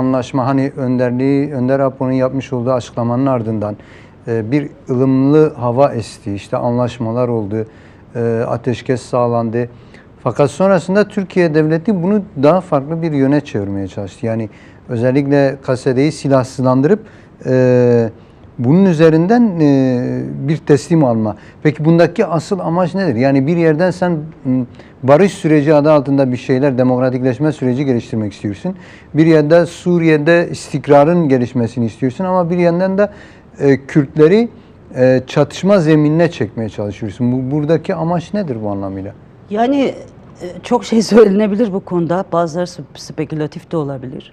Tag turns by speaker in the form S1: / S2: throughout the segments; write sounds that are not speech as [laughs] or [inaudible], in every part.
S1: anlaşma hani önderliği Önder Apo'nun yapmış olduğu açıklamanın ardından e, bir ılımlı hava esti. İşte anlaşmalar oldu. e, ateşkes sağlandı. Fakat sonrasında Türkiye devleti bunu daha farklı bir yöne çevirmeye çalıştı. Yani özellikle Kasede'yi silahsızlandırıp e, bunun üzerinden e, bir teslim alma. Peki bundaki asıl amaç nedir? Yani bir yerden sen barış süreci adı altında bir şeyler, demokratikleşme süreci geliştirmek istiyorsun. Bir yerde Suriye'de istikrarın gelişmesini istiyorsun ama bir yandan da e, Kürtleri e, çatışma zeminine çekmeye çalışıyorsun. Bu buradaki amaç nedir bu anlamıyla?
S2: Yani e, çok şey [laughs] söylenebilir bu konuda. Bazıları sp- spekülatif de olabilir.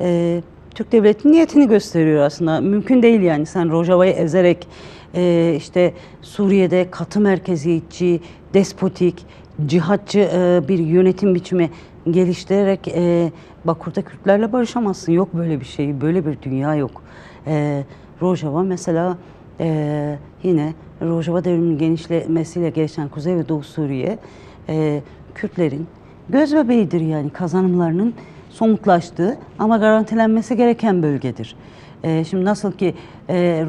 S2: Ee, Türk devletinin niyetini gösteriyor aslında. Mümkün değil yani sen Rojava'yı ezerek e, işte Suriye'de katı merkeziyetçi, despotik, cihatçı e, bir yönetim biçimi geliştirerek e, Bakur'da Kürtlerle barışamazsın. Yok böyle bir şey, böyle bir dünya yok. E, Rojava mesela e, yine Rojava devriminin genişlemesiyle gelişen Kuzey ve Doğu Suriye Kürtlerin göz bebeğidir yani kazanımlarının somutlaştığı ama garantilenmesi gereken bölgedir. Şimdi nasıl ki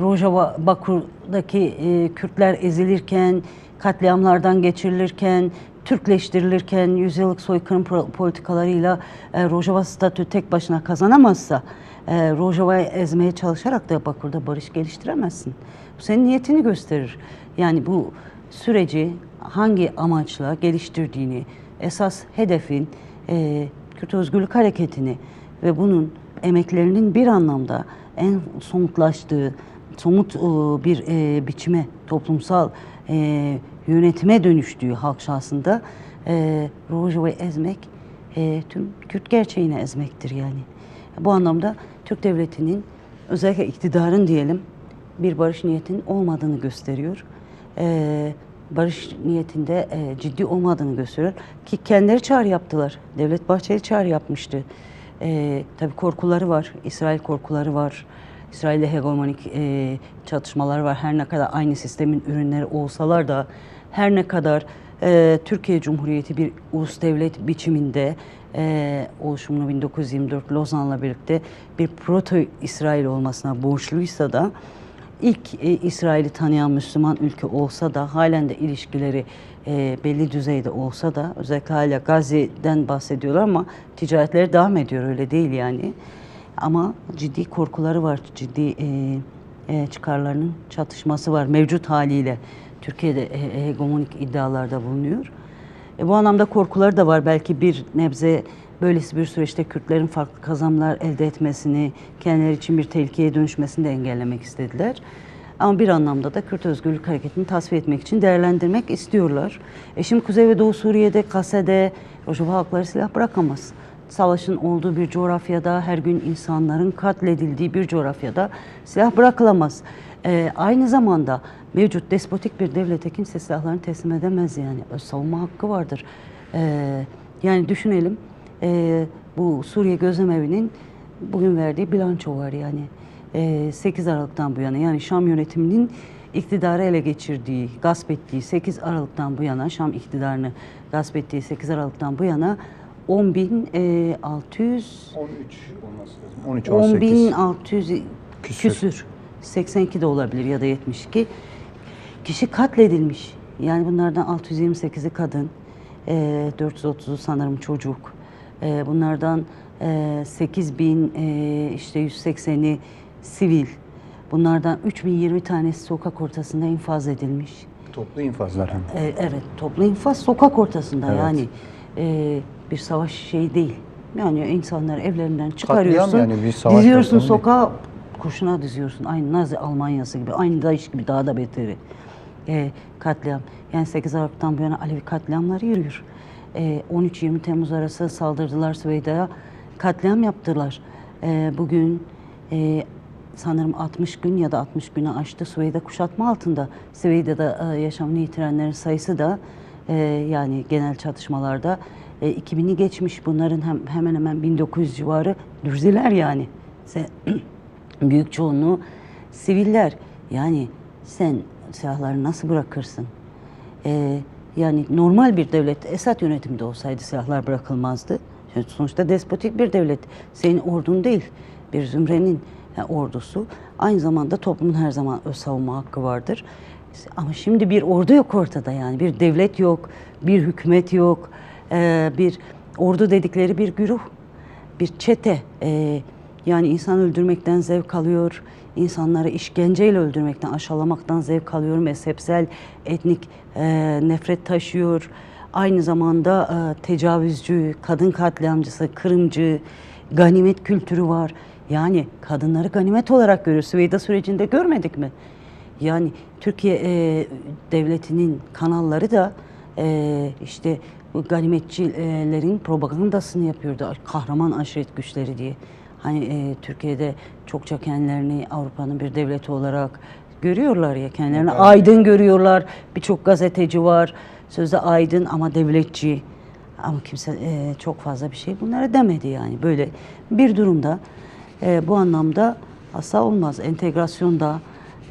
S2: Rojava, Bakur'daki Kürtler ezilirken, katliamlardan geçirilirken, Türkleştirilirken yüzyıllık soykırım politikalarıyla e, Rojava statü tek başına kazanamazsa e, Rojava'yı ezmeye çalışarak da Bakur'da barış geliştiremezsin. Bu senin niyetini gösterir. Yani bu süreci hangi amaçla geliştirdiğini, esas hedefin e, Kürt Özgürlük Hareketi'ni ve bunun emeklerinin bir anlamda en somutlaştığı, somut e, bir e, biçime, toplumsal e, yönetime dönüştüğü halk şahsında e, Rojava'yı ezmek e, tüm Kürt gerçeğini ezmektir yani. Bu anlamda Türk Devleti'nin özellikle iktidarın diyelim bir barış niyetinin olmadığını gösteriyor. E, barış niyetinde e, ciddi olmadığını gösteriyor. Ki kendileri çağrı yaptılar. Devlet Bahçeli çağrı yapmıştı. E, tabii korkuları var. İsrail korkuları var. İsrail'de hegemonik e, çatışmalar var. Her ne kadar aynı sistemin ürünleri olsalar da her ne kadar e, Türkiye Cumhuriyeti bir ulus devlet biçiminde e, oluşumunu 1924 Lozan'la birlikte bir proto İsrail olmasına borçluysa da ilk e, İsrail'i tanıyan Müslüman ülke olsa da halen de ilişkileri e, belli düzeyde olsa da özellikle hala Gazze'den bahsediyorlar ama ticaretleri devam ediyor öyle değil yani. Ama ciddi korkuları var, ciddi e, e, çıkarlarının çatışması var mevcut haliyle. Türkiye'de he- hegemonik iddialarda bulunuyor. E, bu anlamda korkuları da var. Belki bir nebze böylesi bir süreçte Kürtlerin farklı kazanımlar elde etmesini, kendileri için bir tehlikeye dönüşmesini de engellemek istediler. Ama bir anlamda da Kürt Özgürlük Hareketi'ni tasfiye etmek için değerlendirmek istiyorlar. E şimdi Kuzey ve Doğu Suriye'de, Kase'de Rojava halkları silah bırakamaz. Savaşın olduğu bir coğrafyada, her gün insanların katledildiği bir coğrafyada silah bırakılamaz. E, aynı zamanda mevcut despotik bir devlete kimse silahlarını teslim edemez yani. Savunma hakkı vardır. E, yani düşünelim e, bu Suriye Gözlemevi'nin bugün verdiği bilanço var yani. E, 8 Aralık'tan bu yana yani Şam yönetiminin iktidarı ele geçirdiği, gasp ettiği 8 Aralık'tan bu yana Şam iktidarını gasp ettiği 8 Aralık'tan bu yana 10.600
S1: 13 olması lazım. 13 18.
S2: 10.600
S1: Küsür.
S2: küsür. 82 de olabilir ya da 72 kişi katledilmiş. Yani bunlardan 628'i kadın, e, 430'u sanırım çocuk. E, bunlardan e, 8000 e, işte 180'i sivil. Bunlardan 3020 tanesi sokak ortasında infaz edilmiş.
S1: Toplu infazlar. hem.
S2: E, evet, toplu infaz sokak ortasında
S1: Evet.
S2: yani e, bir savaş şeyi değil. Yani insanları evlerinden çıkarıyorsun,
S1: yani bir savaş
S2: diziyorsun
S1: ortamı değil.
S2: sokağa, kurşuna diziyorsun. Aynı Nazi Almanyası gibi, aynı DAEŞ gibi daha da beteri. E, katliam. Yani 8 Aralık'tan bu yana Alevi katliamları yürüyor. E, 13-20 Temmuz arası saldırdılar Süveyda'ya, katliam yaptılar. E, bugün e, sanırım 60 gün ya da 60 günü aştı Süveyda kuşatma altında. Süveyda'da e, yaşamını yitirenlerin sayısı da e, yani genel çatışmalarda e, 2000'i geçmiş. Bunların hem, hemen hemen 1900 civarı Dürziler yani. Sen, [clears throat] büyük çoğunluğu siviller. Yani sen silahları nasıl bırakırsın? E, yani normal bir devlet Esad yönetiminde olsaydı silahlar bırakılmazdı. Sonuçta despotik bir devlet. Senin ordun değil, bir zümrenin e, ordusu. Aynı zamanda toplumun her zaman öz savunma hakkı vardır. Ama şimdi bir ordu yok ortada yani. Bir devlet yok, bir hükümet yok, e, bir ordu dedikleri bir güruh, bir çete. E, yani insan öldürmekten zevk alıyor, insanları işkenceyle öldürmekten, aşağılamaktan zevk alıyor, mezhepsel, etnik e, nefret taşıyor. Aynı zamanda e, tecavüzcü, kadın katliamcısı, kırımcı, ganimet kültürü var. Yani kadınları ganimet olarak görüyor. Süveyda sürecinde görmedik mi? Yani Türkiye e, devletinin kanalları da e, işte bu ganimetçilerin propagandasını yapıyordu. Kahraman aşiret güçleri diye. Hani e, Türkiye'de çokça kendilerini Avrupa'nın bir devleti olarak görüyorlar ya kendilerini
S1: Evet.
S2: aydın görüyorlar. Birçok gazeteci var. Sözde aydın ama devletçi. Ama kimse e, çok fazla bir şey bunlara demedi yani. Böyle bir durumda e, bu anlamda asla olmaz. Entegrasyonda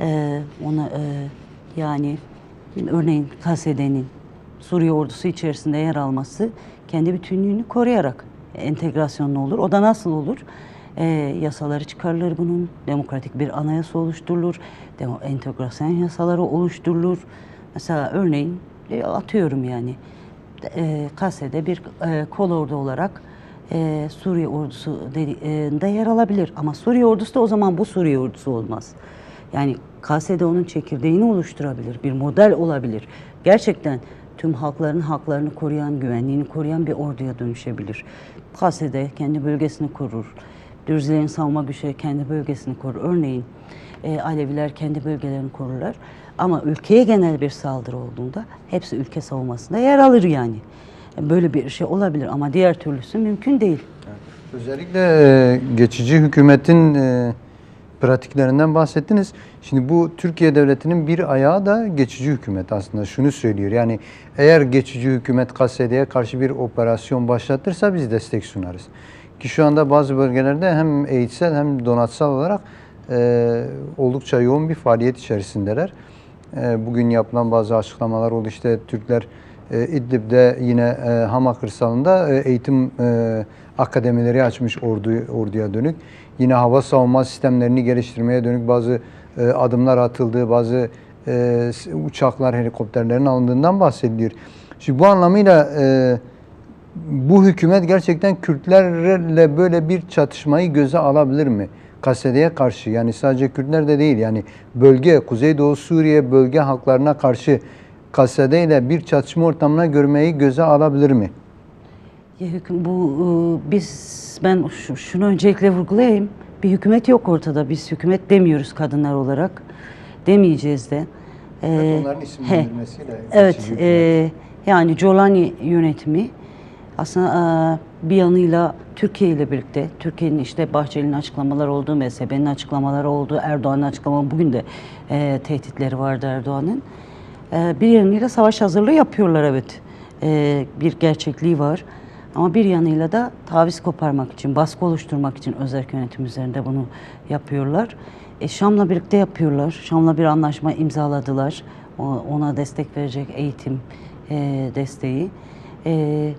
S2: e, ona e, yani örneğin KSD'nin Suriye ordusu içerisinde yer alması kendi bütünlüğünü koruyarak entegrasyonlu olur. O da nasıl olur? E, yasaları çıkarılır bunun, demokratik bir anayasa oluşturulur, demo, entegrasyon yasaları oluşturulur. Mesela örneğin e, atıyorum yani e, Kase'de bir e, kol ordu olarak e, Suriye ordusu dedi- e, da yer alabilir. Ama Suriye ordusu da o zaman bu Suriye ordusu olmaz. Yani KSD onun çekirdeğini oluşturabilir, bir model olabilir. Gerçekten tüm halkların haklarını koruyan, güvenliğini koruyan bir orduya dönüşebilir. KSD kendi bölgesini korur. Dürzilerin savunma güçleri kendi bölgesini korur. Örneğin e, Aleviler kendi bölgelerini korurlar. Ama ülkeye genel bir saldırı olduğunda hepsi ülke savunmasında yer alır yani. Böyle bir şey olabilir ama diğer türlüsü mümkün değil.
S1: Özellikle e, geçici hükümetin e, pratiklerinden bahsettiniz. Şimdi bu Türkiye Devleti'nin bir ayağı da geçici hükümet aslında şunu söylüyor. Yani eğer geçici hükümet KSD'ye karşı bir operasyon başlatırsa biz destek sunarız. Ki şu anda bazı bölgelerde hem eğitsel hem donatsal olarak e, oldukça yoğun bir faaliyet içerisindeler. E, bugün yapılan bazı açıklamalar oldu. İşte Türkler e, İdlib'de yine e, Hama kırsalında e, eğitim e, akademileri açmış ordu, orduya dönük. Yine hava savunma sistemlerini geliştirmeye dönük bazı e, adımlar atıldığı, bazı e, uçaklar, helikopterlerin alındığından bahsediliyor. Şimdi bu anlamıyla e, bu hükümet gerçekten Kürtlerle böyle bir çatışmayı göze alabilir mi? KSD'ye karşı yani sadece Kürtler de değil yani bölge, Kuzeydoğu Suriye bölge halklarına karşı KSD ile bir çatışma ortamına görmeyi göze alabilir mi?
S2: Ya hüküm, bu e, biz ben şu- şunu öncelikle vurgulayayım. Bir hükümet yok ortada. Biz hükümet demiyoruz kadınlar olarak. Demeyeceğiz de. Ee,
S1: onların
S2: he,
S1: isimlendirmesiyle
S2: Evet.
S1: geçici
S2: e, yani Colani yönetimi aslında e, bir yanıyla Türkiye ile birlikte, Türkiye'nin işte Bahçeli'nin açıklamaları olduğu, MSB'nin açıklamaları olduğu, Erdoğan'ın açıklamaları, bugün de e, tehditleri vardı Erdoğan'ın. E, bir yanıyla savaş hazırlığı yapıyorlar evet. E, bir gerçekliği var. Ama bir yanıyla da taviz koparmak için, baskı oluşturmak için özel yönetim üzerinde bunu yapıyorlar. E, Şam'la birlikte yapıyorlar. Şam'la bir anlaşma imzaladılar. Ona destek verecek eğitim e, desteği. E,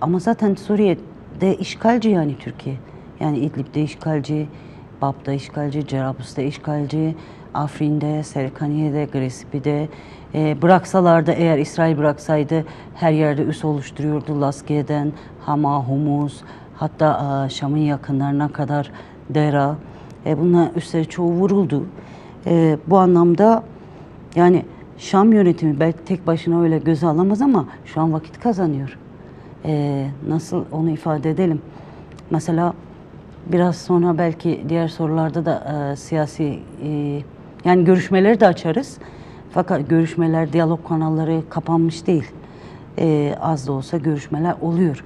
S2: ama zaten Suriye'de işgalci yani Türkiye. Yani İdlib'de işgalci, Bab'da işgalci, Cerablus'ta işgalci, Afrin'de, Serkaniye'de, Gresipi'de. E, bıraksalardı eğer İsrail bıraksaydı her yerde üs oluşturuyordu. Laskiye'den, Hama, Humus, hatta e, Şam'ın yakınlarına kadar Dera. E, bunlar üstleri çoğu vuruldu. E, bu anlamda yani Şam yönetimi belki tek başına öyle göze alamaz ama şu an vakit kazanıyor. Ee, nasıl onu ifade edelim? Mesela biraz sonra belki diğer sorularda da e, siyasi e, yani görüşmeleri de açarız. Fakat görüşmeler, diyalog kanalları kapanmış değil. Ee, az da olsa görüşmeler oluyor.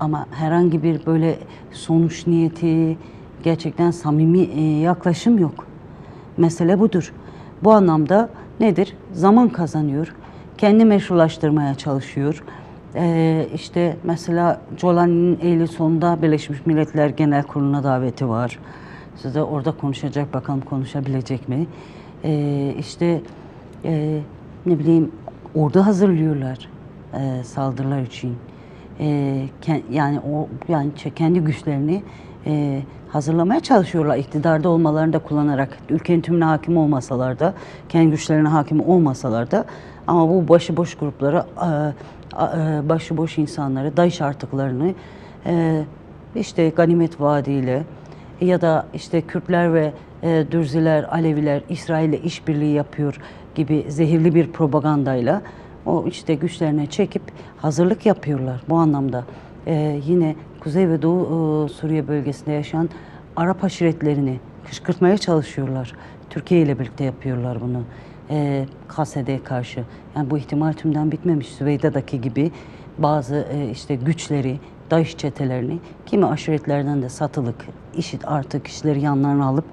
S2: Ama herhangi bir böyle sonuç niyeti, gerçekten samimi e, yaklaşım yok. Mesele budur. Bu anlamda nedir? Zaman kazanıyor. Kendi meşrulaştırmaya çalışıyor. Ee, işte mesela Jolani'nin Eylül sonunda Birleşmiş Milletler Genel Kurulu'na daveti var. Size orada konuşacak bakalım konuşabilecek mi? Ee, işte e, ne bileyim ordu hazırlıyorlar e, saldırılar için. E, yani o yani kendi güçlerini e, hazırlamaya çalışıyorlar iktidarda olmalarını da kullanarak. Ülkenin tümüne hakim olmasalar da kendi güçlerine hakim olmasalar da. Ama bu başıboş grupları e, e, başıboş insanları DAEŞ artıklarını e, işte ganimet vaadiyle ya da işte Kürtler ve e, Dürziler, Aleviler İsrail'le işbirliği yapıyor gibi zehirli bir propagandayla o işte güçlerine çekip hazırlık yapıyorlar bu anlamda. E, yine Kuzey ve Doğu e, Suriye bölgesinde yaşayan Arap aşiretlerini kışkırtmaya çalışıyorlar. Türkiye ile birlikte yapıyorlar bunu. E, KSD'ye karşı. Yani bu ihtimal tümden bitmemiş. Süveyda'daki gibi bazı e, işte güçleri, DAEŞ çetelerini kimi aşiretlerden de satılık, işit artık kişileri yanlarına alıp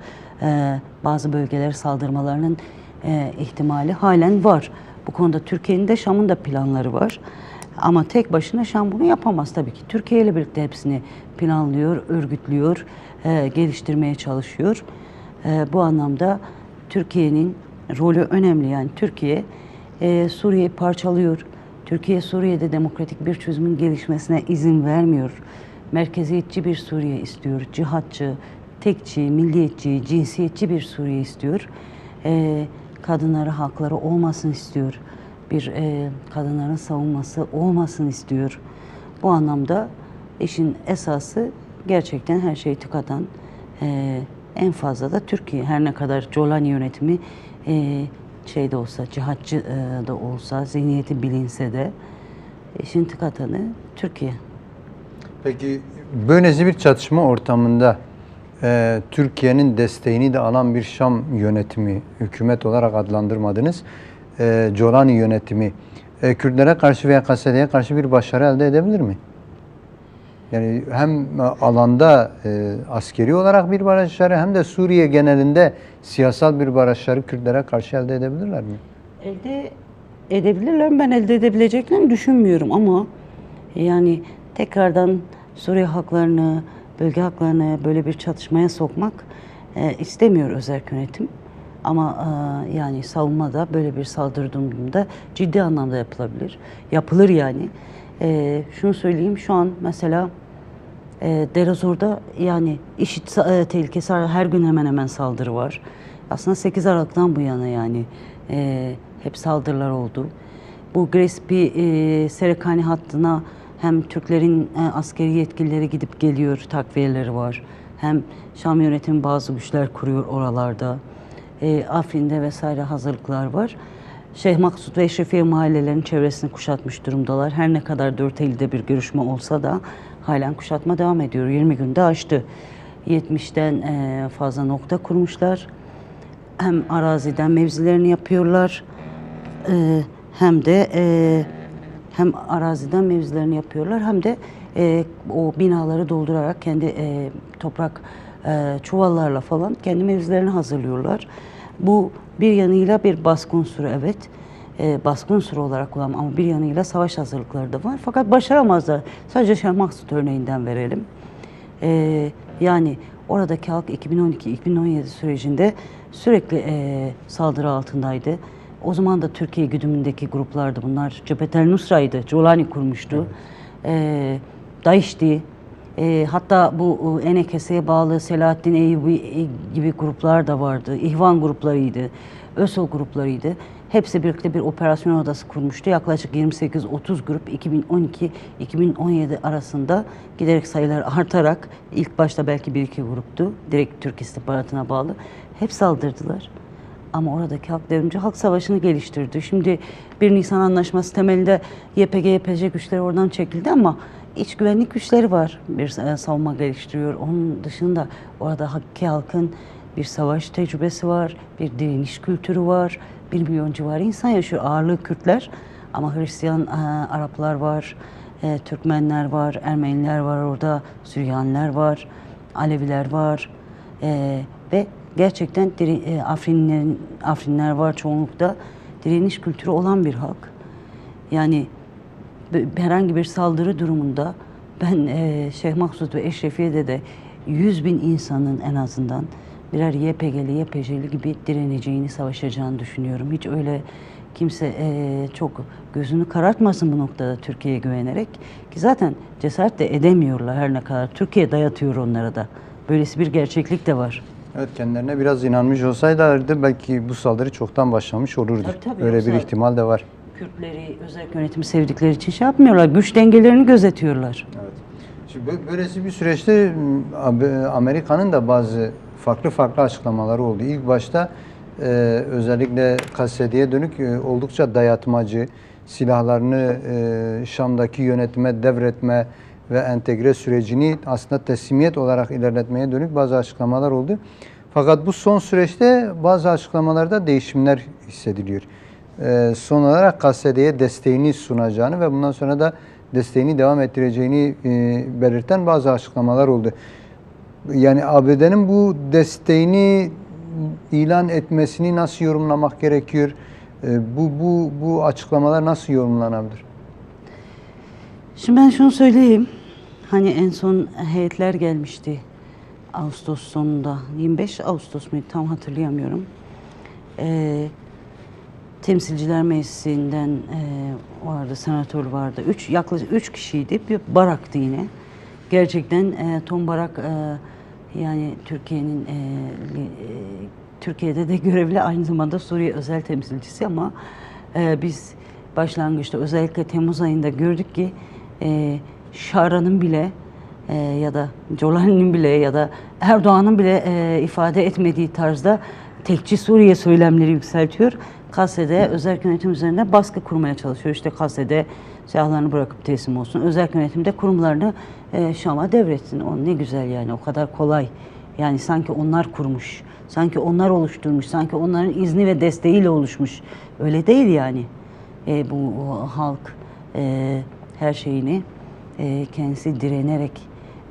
S2: e, bazı bölgelere saldırmalarının e, ihtimali halen var. Bu konuda Türkiye'nin de Şam'ın da planları var. Ama tek başına Şam bunu yapamaz tabii ki. Türkiye ile birlikte hepsini planlıyor, örgütlüyor, e, geliştirmeye çalışıyor. E, bu anlamda Türkiye'nin rolü önemli. Yani Türkiye e, Suriye'yi parçalıyor. Türkiye Suriye'de demokratik bir çözümün gelişmesine izin vermiyor. Merkeziyetçi bir Suriye istiyor. Cihatçı, tekçi, milliyetçi, cinsiyetçi bir Suriye istiyor. E, kadınları hakları olmasın istiyor. Bir e, kadınların savunması olmasın istiyor. Bu anlamda işin esası gerçekten her şeyi tıkatan e, en fazla da Türkiye. Her ne kadar Colani yönetimi e, şeyde olsa, cihatçı e, da olsa, zihniyeti bilinse de işin tıkatanı Türkiye.
S1: Peki böylesi bir çatışma ortamında e, Türkiye'nin desteğini de alan bir Şam yönetimi, hükümet olarak adlandırmadınız. E, Colani yönetimi e, Kürtlere karşı veya KSD'ye karşı bir başarı elde edebilir mi? Yani hem alanda e, askeri olarak bir başarı hem de Suriye genelinde siyasal bir başarı Kürtlere karşı elde edebilirler mi?
S2: Elde edebilirler? Ben elde edebileceklerini düşünmüyorum ama yani tekrardan Suriye haklarını, bölge haklarını böyle bir çatışmaya sokmak e, istemiyor özel yönetim. Ama e, yani savunmada böyle bir saldırı durumunda ciddi anlamda yapılabilir. Yapılır yani. E, şunu söyleyeyim şu an mesela e, Derazor'da yani işit e, tehlikesi her gün hemen hemen saldırı var. Aslında 8 Aralık'tan bu yana yani e, hep saldırılar oldu. Bu Grespi e, Serekani hattına hem Türklerin e, askeri yetkilileri gidip geliyor, takviyeleri var. Hem Şam yönetimi bazı güçler kuruyor oralarda. E, Afrin'de vesaire hazırlıklar var. Şeyh Maksut ve Eşrefiye mahallelerinin çevresini kuşatmış durumdalar. Her ne kadar dört Eylül'de bir görüşme olsa da halen kuşatma devam ediyor. 20 günde aştı. 70'ten e, fazla nokta kurmuşlar. Hem araziden mevzilerini yapıyorlar. e, hem de e, hem araziden mevzilerini yapıyorlar hem de e, o binaları doldurarak kendi e, toprak e, çuvallarla falan kendi mevzilerini hazırlıyorlar. Bu bir yanıyla bir baskın unsuru evet. E, baskın unsuru olarak kullanım ama bir yanıyla savaş hazırlıkları da var. Fakat başaramazlar. Sadece Şeyh Maksut örneğinden verelim. E, yani oradaki halk 2012-2017 sürecinde sürekli e, saldırı altındaydı. O zaman da Türkiye güdümündeki gruplardı bunlar. Cephetel Nusra'ydı, Colani kurmuştu. E, DAEŞ'ti. E, hatta bu e, Enekese'ye bağlı Selahattin Eyyubi gibi gruplar da vardı. İhvan gruplarıydı, ÖSO gruplarıydı. Hepsi birlikte bir operasyon odası kurmuştu. Yaklaşık 28-30 grup 2012-2017 arasında giderek sayılar artarak ilk başta belki bir iki gruptu. Direkt Türk istihbaratına bağlı. Hep saldırdılar. Ama oradaki halk devrimci halk savaşını geliştirdi. Şimdi 1 Nisan Anlaşması temelinde YPG, YPJ güçleri oradan çekildi ama iç güvenlik güçleri var. Bir e, savunma geliştiriyor. Onun dışında orada hakki halkın bir savaş tecrübesi var, bir direniş kültürü var. Bir milyon civarı insan yaşıyor. Ağırlığı Kürtler ama Hristiyan e, Araplar var, e, Türkmenler var, Ermeniler var orada, Süryaniler var, Aleviler var. Ve gerçekten diri, e, Afrinlerin, Afrinler var çoğunlukta. Direniş kültürü olan bir halk. Yani herhangi bir saldırı durumunda ben e, Şeyh Maksut ve Eşrefiye'de de 100 bin insanın en azından birer YPG'li, YPJ'li gibi direneceğini, savaşacağını düşünüyorum. Hiç öyle kimse e, çok gözünü karartmasın bu noktada Türkiye'ye güvenerek. Ki zaten cesaret de edemiyorlar her ne kadar. Türkiye dayatıyor onlara da. Böylesi bir gerçeklik de var.
S1: Evet kendilerine biraz inanmış olsaylardı belki bu saldırı çoktan başlamış olurdu.
S2: Tabii, tabii,
S1: Öyle bir ihtimal de var.
S2: Kürtleri özel yönetimi sevdikleri için şey yapmıyorlar. Güç dengelerini gözetiyorlar.
S1: Evet. Şimdi bö- böylesi bir süreçte Ab- Amerika'nın da bazı farklı farklı açıklamaları oldu. İlk başta e, özellikle Kassedi'ye dönük e, oldukça dayatmacı, silahlarını e, Şam'daki yönetime devretme ve entegre sürecini aslında teslimiyet olarak ilerletmeye dönük bazı açıklamalar oldu. Fakat bu son süreçte bazı açıklamalarda değişimler hissediliyor. E, son olarak Kassedi'ye desteğini sunacağını ve bundan sonra da desteğini devam ettireceğini e, belirten bazı açıklamalar oldu. Yani ABD'nin bu desteğini ilan etmesini nasıl yorumlamak gerekiyor? E, bu bu bu açıklamalar nasıl yorumlanabilir?
S2: Şimdi ben şunu söyleyeyim. Hani en son heyetler gelmişti. Ağustos sonunda. 25 Ağustos muydu tam hatırlayamıyorum. Ee, Temsilciler Meclisi'nden e, vardı, senatör vardı. Üç, yaklaşık üç kişiydi. Bir baraktı yine. Gerçekten e, Tom Barak e, yani Türkiye'nin e, e, Türkiye'de de görevli aynı zamanda Suriye özel temsilcisi ama e, biz başlangıçta özellikle Temmuz ayında gördük ki e, Şara'nın bile e, ya da Colani'nin bile ya da Erdoğan'ın bile e, ifade etmediği tarzda tekçi Suriye söylemleri yükseltiyor. Kassede özel yönetim üzerinde baskı kurmaya çalışıyor. İşte Kassede silahlarını bırakıp teslim olsun. Özel yönetimde kurumlarını e, Şam'a devretsin. O ne güzel yani o kadar kolay. Yani sanki onlar kurmuş, sanki onlar oluşturmuş, sanki onların izni ve desteğiyle oluşmuş. Öyle değil yani. E, bu o halk e, her şeyini e, kendisi direnerek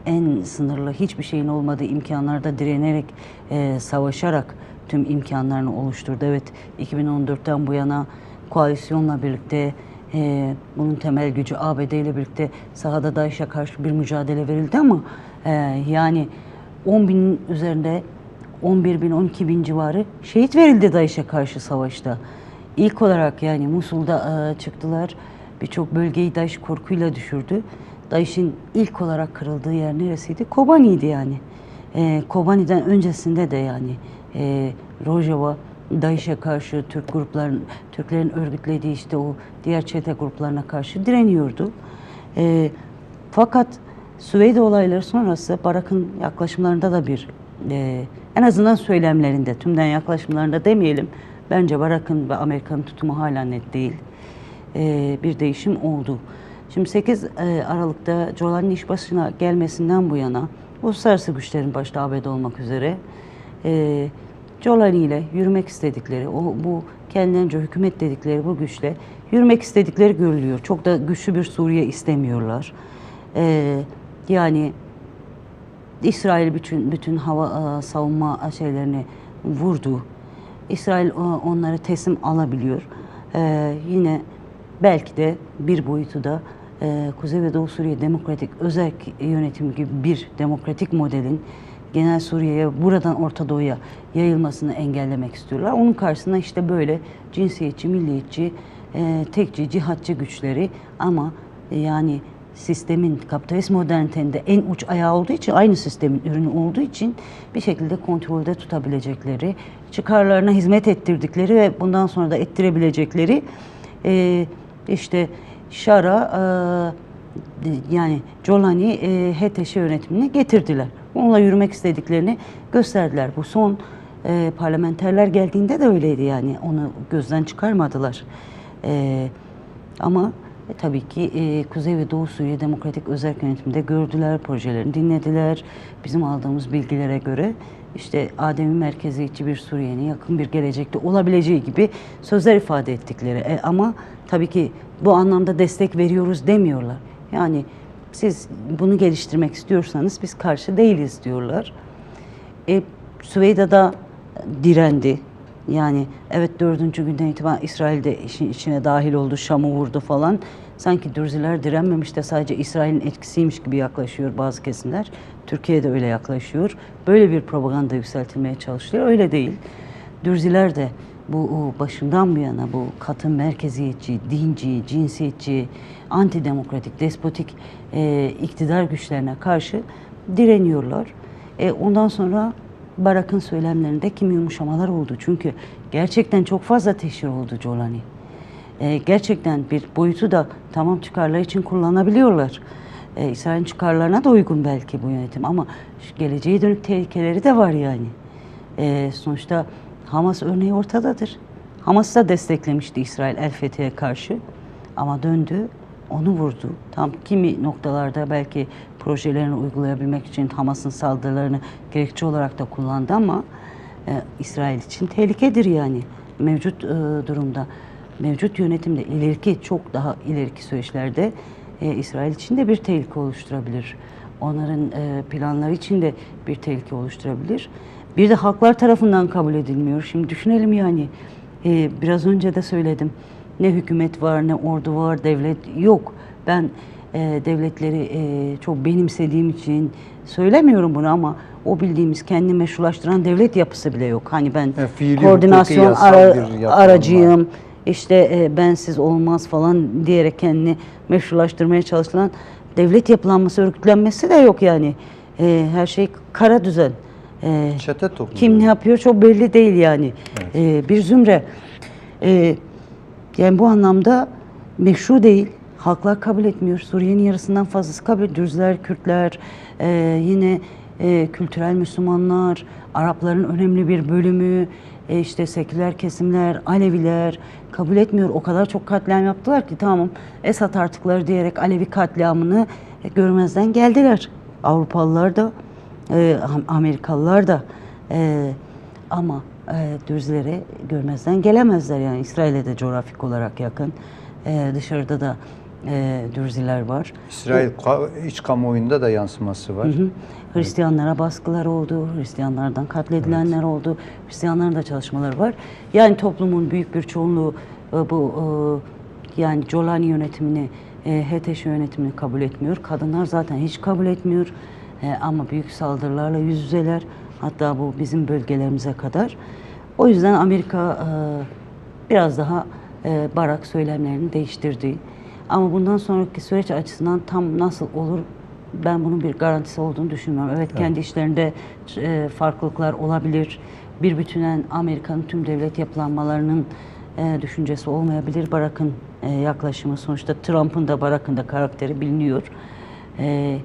S2: en sınırlı hiçbir şeyin olmadığı imkanlarda direnerek e, savaşarak tüm imkanlarını oluşturdu. Evet 2014'ten bu yana koalisyonla birlikte e, bunun temel gücü ABD ile birlikte sahada DAEŞ'e karşı bir mücadele verildi ama e, yani 10 bin üzerinde 11 bin 12 bin civarı şehit verildi DAEŞ'e karşı savaşta. İlk olarak yani Musul'da e, çıktılar. Birçok bölgeyi DAEŞ korkuyla düşürdü. DAEŞ'in ilk olarak kırıldığı yer neresiydi? Kobani'ydi yani. E, Kobani'den öncesinde de yani e, Rojava DAEŞ'e karşı Türk grupların, Türklerin örgütlediği işte o diğer çete gruplarına karşı direniyordu. E, fakat Süveyde olayları sonrası Barak'ın yaklaşımlarında da bir e, en azından söylemlerinde, tümden yaklaşımlarında demeyelim. Bence Barak'ın ve Amerika'nın tutumu hala net değil. E, bir değişim oldu. Şimdi 8 e, Aralık'ta Jolani'nin iş başına gelmesinden bu yana uluslararası güçlerin başta ABD olmak üzere e, Jolani ile yürümek istedikleri, o bu kendilerince hükümet dedikleri bu güçle yürümek istedikleri görülüyor. Çok da güçlü bir Suriye istemiyorlar. E, yani İsrail bütün bütün hava e, savunma şeylerini vurdu. İsrail e, onları teslim alabiliyor. E, yine belki de bir boyutu da e, Kuzey ve Doğu Suriye Demokratik Özel Yönetim gibi bir demokratik modelin genel Suriye'ye buradan Orta Doğu'ya yayılmasını engellemek istiyorlar. Onun karşısında işte böyle cinsiyetçi, milliyetçi, e, tekçi, cihatçı güçleri ama e, yani sistemin kapitalist modernitenin de en uç ayağı olduğu için aynı sistemin ürünü olduğu için bir şekilde kontrolde tutabilecekleri, çıkarlarına hizmet ettirdikleri ve bundan sonra da ettirebilecekleri e, işte Şara e, yani Jolani e, HTŞ yönetimini getirdiler. Onunla yürümek istediklerini gösterdiler. Bu son e, parlamenterler geldiğinde de öyleydi yani onu gözden çıkarmadılar. E, ama e, tabii ki e, Kuzey ve Doğu Suriye Demokratik Özel Yönetiminde gördüler, projelerini dinlediler. Bizim aldığımız bilgilere göre işte Adem'i merkeziyetçi bir Suriye'nin yakın bir gelecekte olabileceği gibi sözler ifade ettikleri. E, ama tabii ki bu anlamda destek veriyoruz demiyorlar. Yani siz bunu geliştirmek istiyorsanız biz karşı değiliz diyorlar. E, Süveyda'da direndi. Yani evet dördüncü günden itibaren İsrail de işin içine dahil oldu, Şam'ı vurdu falan. Sanki Dürziler direnmemiş de sadece İsrail'in etkisiymiş gibi yaklaşıyor bazı kesimler. Türkiye de öyle yaklaşıyor. Böyle bir propaganda yükseltilmeye çalışılıyor. Öyle değil. Dürziler de bu başından bu yana bu katı merkeziyetçi, dinci, cinsiyetçi, antidemokratik, despotik e, iktidar güçlerine karşı direniyorlar. E, ondan sonra Barak'ın söylemlerinde kimi yumuşamalar oldu. Çünkü gerçekten çok fazla teşhir oldu Jolani. E, gerçekten bir boyutu da tamam çıkarlar için kullanabiliyorlar. E, İsrail'in çıkarlarına da uygun belki bu yönetim ama geleceğe dönük tehlikeleri de var yani. E, sonuçta Hamas örneği ortadadır. Hamas da desteklemişti İsrail El Fethi'ye karşı ama döndü onu vurdu. Tam kimi noktalarda belki projelerini uygulayabilmek için Hamas'ın saldırılarını gerekçe olarak da kullandı ama e, İsrail için tehlikedir yani mevcut e, durumda. Mevcut yönetimde ileriki çok daha ileriki süreçlerde e, İsrail için de bir tehlike oluşturabilir. Onların e, planları için de bir tehlike oluşturabilir. Bir de halklar tarafından kabul edilmiyor. Şimdi düşünelim yani e, biraz önce de söyledim. Ne hükümet var, ne ordu var, devlet yok. Ben e, devletleri e, çok benimsediğim için söylemiyorum bunu ama o bildiğimiz kendi meşrulaştıran devlet yapısı bile yok. Hani ben
S1: E, fiili,
S2: koordinasyon
S1: hukuki,
S2: ara-
S1: bir yapılanma.
S2: İşte e, bensiz olmaz falan diyerek kendini meşrulaştırmaya çalışılan devlet yapılanması, örgütlenmesi de yok yani. E, her şey kara düzen. E,
S1: Çete toplumu.
S2: kim ne yapıyor çok belli değil yani. Ee, bir zümre. Ee, yani bu anlamda meşru değil. Halklar kabul etmiyor. Suriye'nin yarısından fazlası kabul ediyor. Dürzler, Kürtler, e, yine e, kültürel Müslümanlar, Arapların önemli bir bölümü, e, işte seküler kesimler, Aleviler kabul etmiyor. O kadar çok katliam yaptılar ki tamam Esad artıkları diyerek Alevi katliamını e, görmezden geldiler. Avrupalılar da e, Am- Amerikalılar da e, ama e, Dürzlere görmezden gelemezler yani İsrail'e de coğrafik olarak yakın E, dışarıda da e, Dürziler var.
S1: İsrail ka- iç kamuoyunda da yansıması var.
S2: Hı hı. Hristiyanlara baskılar oldu, Hristiyanlardan katledilenler oldu, Hristiyanların da çalışmaları var. Yani toplumun büyük bir çoğunluğu e, bu e, yani Jolani yönetimini, e, HTŞ yönetimini kabul etmiyor. Kadınlar zaten hiç kabul etmiyor E, ama büyük saldırılarla yüz yüzeler. Hatta bu bizim bölgelerimize kadar. O yüzden Amerika e, biraz daha e, Barak söylemlerini değiştirdi. Ama bundan sonraki süreç açısından tam nasıl olur ben bunun bir garantisi olduğunu düşünmüyorum. Evet, kendi işlerinde e, farklılıklar olabilir. Bir bütünen Amerika'nın tüm devlet yapılanmalarının e, düşüncesi olmayabilir. Barak'ın e, yaklaşımı sonuçta Trump'ın da Barak'ın da karakteri biliniyor. E,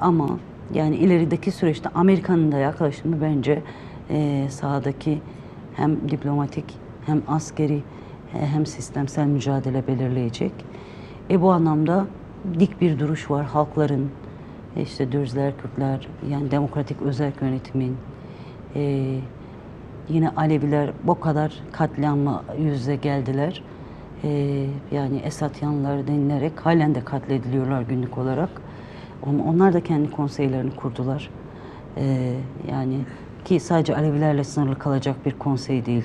S2: ama yani ilerideki süreçte Amerika'nın da yaklaşımı bence e, sahadaki hem diplomatik hem askeri e, hem sistemsel mücadele belirleyecek. E bu anlamda dik bir duruş var halkların, e, işte Dürzler, Kürtler, yani demokratik özel yönetimin, e, yine Aleviler bu kadar katliamla yüze geldiler. E, yani Esat yanlıları denilerek halen de katlediliyorlar günlük olarak. Ama onlar da kendi konseylerini kurdular. E, yani ki sadece Alevilerle sınırlı kalacak bir konsey değil.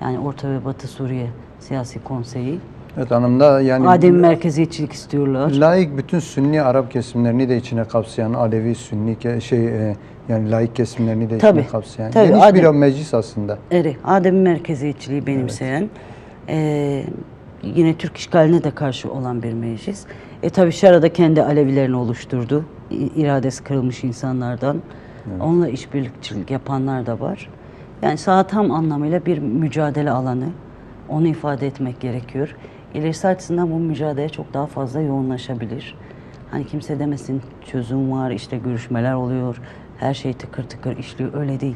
S2: Yani Orta ve Batı Suriye Siyasi Konseyi.
S1: Evet hanımda yani
S2: Adem merkeziyetçilik istiyorlar.
S1: laik bütün Sünni Arap kesimlerini de içine kapsayan Alevi Sünni şey e, yani laik kesimlerini de
S2: Tabii,
S1: içine kapsayan
S2: tabii,
S1: geniş bir
S2: Adem-
S1: meclis aslında.
S2: Evet, Adem merkeziyetçiliği benimseyen, eee, yine Türk işgaline de karşı olan bir meclis. E tabi Şara'da kendi Alevilerini oluşturdu. İradesi kırılmış insanlardan. Onunla işbirlikçilik yapanlar da var. Yani saha tam anlamıyla bir mücadele alanı. Onu ifade etmek gerekiyor. İlerisi açısından bu mücadele çok daha fazla yoğunlaşabilir. Hani kimse demesin çözüm var, işte görüşmeler oluyor, her şey tıkır tıkır işliyor. Öyle değil.